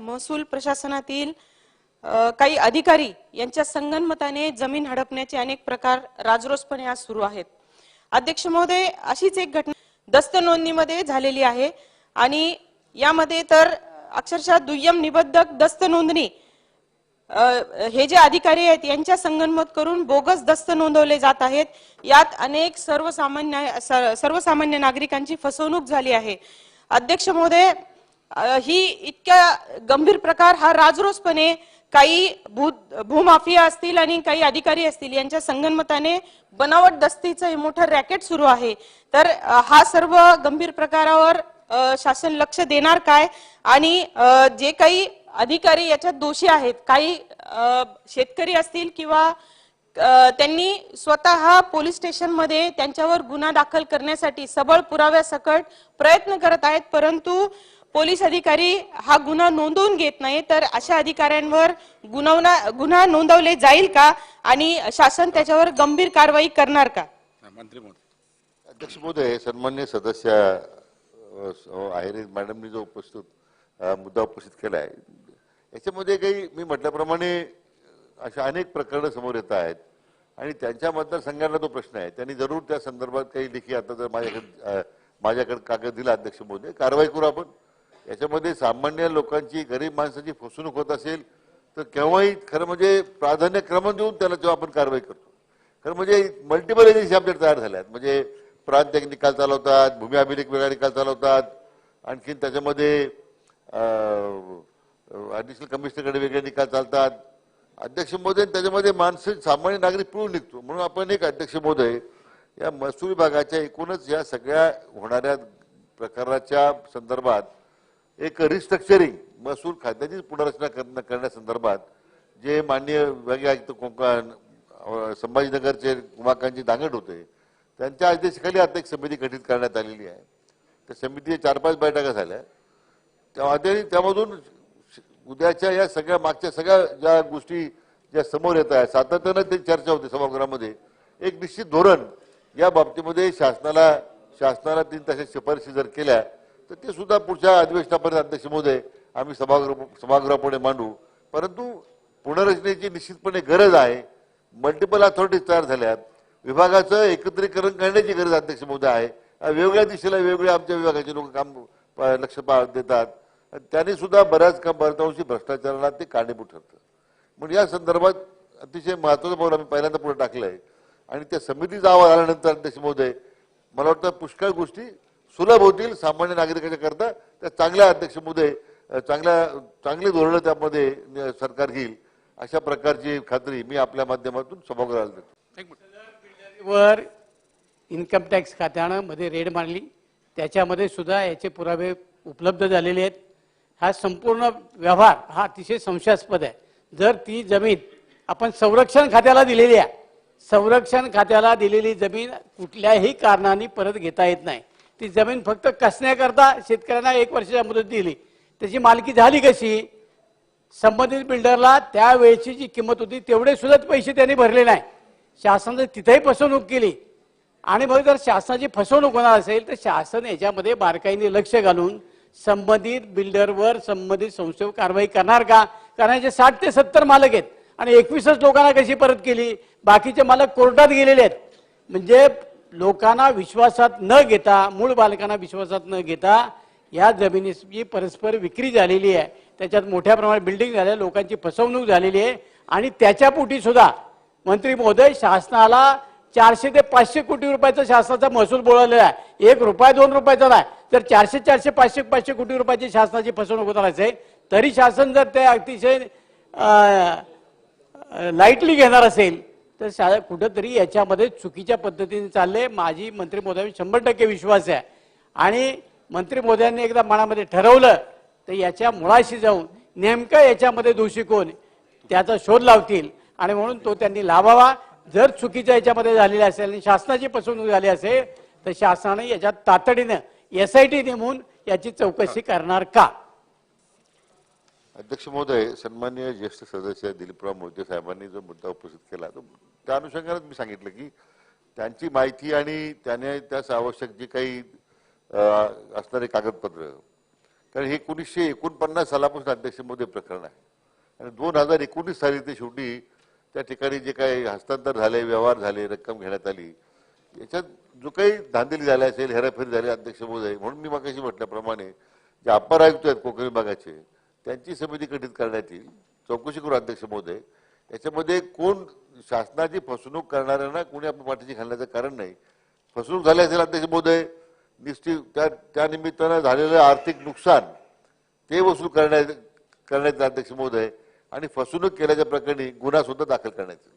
महसूल प्रशासनातील काही अधिकारी यांच्या संगनमताने जमीन हडपण्याचे अनेक प्रकार राजरोसपणे आज सुरू आहेत. अध्यक्ष महोदय अशीच एक घटना दस्त नोंदणीमध्ये झालेली आहे आणि यामध्ये तर अक्षरशः दुय्यम निबद्धक दस्त नोंदणी हे जे अधिकारी आहेत यांच्या संगनमत करून बोगस दस्त नोंदवले जात आहेत. यात अनेक सर्वसामान्य सर्वसामान्य नागरिकांची फसवणूक झाली आहे. अध्यक्ष महोदय ही इतक्या गंभीर प्रकार हा राजरोसपणे काही भू भूमाफिया असतील आणि काही अधिकारी असतील यांच्या संगनमताने बनावट दस्तीचं हे मोठं रॅकेट सुरू आहे. तर हा सर्व गंभीर प्रकारावर शासन लक्ष देणार काय? आणि जे काही अधिकारी याच्यात दोषी आहेत काही शेतकरी असतील किंवा त्यांनी स्वतः पोलीस स्टेशनमध्ये त्यांच्यावर गुन्हा दाखल करण्यासाठी सबळ पुराव्यासकट प्रयत्न करत आहेत परंतु पोलीस अधिकारी हा गुन्हा नोंदवून घेत नाही तर अशा अधिकाऱ्यांवर गुन्हा गुन्हा नोंदवले जाईल का? आणि शासन त्याच्यावर गंभीर कारवाई करणार का? मंत्री महोदय. अध्यक्ष महोदय सन्मान्य सदस्य आहेर मॅडमनी जो उपस्थित मुद्दा उपस्थित केला आहे याच्यामध्ये काही मी म्हटल्याप्रमाणे अशा अनेक प्रकरणं समोर येत आहेत. आणि त्यांच्या मतदारसंघाला तो प्रश्न आहे त्यांनी जरूर त्या संदर्भात काही लेखी आता जर माझ्याकडे माझ्याकडे कागद दिला अध्यक्ष महोदय कारवाई करू आपण. याच्यामध्ये सामान्य लोकांची गरीब माणसाची फसवणूक होत असेल तर केव्हाही खरं म्हणजे प्राधान्यक्रम देऊन त्याला जेव्हा आपण कारवाई करतो. खरं म्हणजे मल्टिपल एजन्सी आमच्या तयार झाल्या आहेत म्हणजे प्रांत एक निकाल चालवतात भूमी अभिलेख वेगळा निकाल चालवतात आणखीन त्याच्यामध्ये ॲडिशनल कमिशनरकडे वेगळे निकाल चालतात. अध्यक्ष महोदय त्याच्यामध्ये माणसं सामान्य नागरिक पिळून निघतो. म्हणून आपण एक अध्यक्ष महोदय या महसूल विभागाच्या एकूणच या सगळ्या होणाऱ्या प्रकाराच्या संदर्भात एक रिस्ट्रक्चरिंग महसूल खात्याची पुनर्रचना कर करण्यासंदर्भात जे माननीय विभागीय आयुक्त कोकण संभाजीनगरचे उमाकांची दांगट होते त्यांच्या अध्यक्षतेखाली आता एक समिती गठीत करण्यात आलेली आहे. त्या समितीच्या चार पाच बैठका झाल्या. तेव्हा त्यामधून श- उद्याच्या या सगळ्या मागच्या सगळ्या ज्या गोष्टी ज्या समोर येत आहेत सातत्यानं ते चर्चा होते सभागृहामध्ये. एक निश्चित धोरण या बाबतीमध्ये शासनाला शासनाला तीन तशा शिफारशी जर केल्या तर ते सुद्धा पुढच्या अधिवेशनापर्यंत अध्यक्ष महोदय आम्ही सभागृह सभागृहापुढे मांडू. परंतु पुनर्रचनेची निश्चितपणे गरज आहे. मल्टिपल अथॉरिटीज तयार झाल्यात. विभागाचं एकत्रीकरण करण्याची गरज अध्यक्ष महोदय आहे. वेगवेगळ्या दिशेला वेगवेगळ्या आमच्या विभागाचे लोक काम प- लक्ष पा- देतात. आणि त्यांनी सुद्धा बऱ्याच काम बहुतांशी भ्रष्टाचाराला ते कारणीभूत ठरतं. म्हणून या संदर्भात अतिशय महत्वाचं पाऊल आम्ही पहिल्यांदा पुढे आहे आणि त्या समितीचा अहवाल आल्यानंतर अध्यक्ष महोदय मला वाटतं पुष्कळ गोष्टी सुलभ होतील सामान्य नागरिकांच्या करता. त्या चांगल्या अध्यक्ष महोदय अ, चांगल्या चांगली धोरणं त्यामध्ये सरकार घेईल. अशा प्रकारची खात्री मी आपल्या माध्यमातून सभागृहाला देतो. वर इन्कम टॅक्स खात्यानं मध्ये रेड मारली. त्याच्यामध्ये सुद्धा याचे पुरावे उपलब्ध झालेले आहेत. हा संपूर्ण व्यवहार हा अतिशय संशयास्पद आहे. जर ती जमीन आपण संरक्षण खात्याला दिलेली आहे संरक्षण खात्याला दिलेली जमीन कुठल्याही कारणाने परत घेता येत नाही. ती जमीन फक्त कसण्याकरता शेतकऱ्यांना एक वर्षाच्या मुदत दिली. त्याची मालकी झाली कशी? संबंधित बिल्डरला त्यावेळेची जी किंमत होती तेवढे सुद्धा पैसे त्यांनी भरले नाही. शासनाने तिथेही फसवणूक केली. आणि मग जर शासनाची फसवणूक होणार असेल तर शासन याच्यामध्ये बारकाईने लक्ष घालून संबंधित बिल्डरवर संबंधित संस्थेवर कारवाई करणार का? कारण याचे साठ ते सत्तर मालक आहेत. आणि एकवीसच लोकांना कशी परत केली? बाकीचे मालक कोर्टात गेलेले आहेत. म्हणजे लोकांना विश्वासात न घेता मूळ बालकांना विश्वासात न घेता या जमिनीची परस्पर विक्री झालेली आहे त्याच्यात मोठ्या प्रमाणात बिल्डिंग झाल्या लोकांची फसवणूक झालेली आहे आणि त्याच्या पोटी सुद्धा मंत्री महोदय शासनाला चारशे ते पाचशे कोटी रुपयाचा शासनाचा महसूल बोलवलेला आहे. एक रुपया दोन रुपयाचा नाही. तर चारशे चारशे पाचशे पाचशे कोटी रुपयाची शासनाची फसवणूक होत असेल तरी शासन जर ते अतिशय लाईटली घेणार असेल तर शा कुठंतरी याच्यामध्ये चुकीच्या पद्धतीने चालले माझी मंत्री महोदय शंभर टक्के विश्वास आहे. आणि मंत्री महोदयांनी एकदा मनामध्ये ठरवलं तर याच्या मुळाशी जाऊन नेमकं याच्यामध्ये दोषी कोण त्याचा शोध लावतील. आणि म्हणून तो त्यांनी लावावा. जर चुकीच्या याच्यामध्ये झालेली असेल आणि शासनाची फसवणूक झाली असेल तर शासनाने याच्यात तातडीनं एस आय टी नेमून याची चौकशी करणार का? अध्यक्ष महोदय सन्मान्य ज्येष्ठ सदस्य दिलीपराव मोहिते साहेबांनी जो मुद्दा उपस्थित केला तो त्या अनुषंगानेच मी सांगितलं की त्यांची माहिती आणि त्याने त्यास आवश्यक जी काही असणारे कागदपत्र. कारण हे एकोणीसशे एकोणपन्नास सालापासून अध्यक्ष प्रकरण आहे. आणि दोन हजार एकोणीस साली ते शेवटी त्या ठिकाणी जे काही हस्तांतर झाले व्यवहार झाले रक्कम घेण्यात आली याच्यात जो काही धांदली झाली असेल हेराफेरी झाली अध्यक्ष महोदय म्हणून मी मागाशी म्हटल्याप्रमाणे जे अप्पर आयुक्त आहेत कोकण विभागाचे त्यांची समिती गठीत करण्यात येईल. चौकशी करू अध्यक्ष महोदय याच्यामध्ये कोण शासनाची फसवणूक करणाऱ्यांना कोणी आपल्या पाठीशी घालण्याचं कारण नाही. फसवणूक झाली असेल अध्यक्ष महोदय निश्चित त्या त्यानिमित्तानं झालेलं आर्थिक नुकसान ते वसूल करण्या करण्याचे अध्यक्ष महोदय. आणि फसवणूक केल्याच्या प्रकरणी गुन्हा सुद्धा दाखल करण्यात येईल.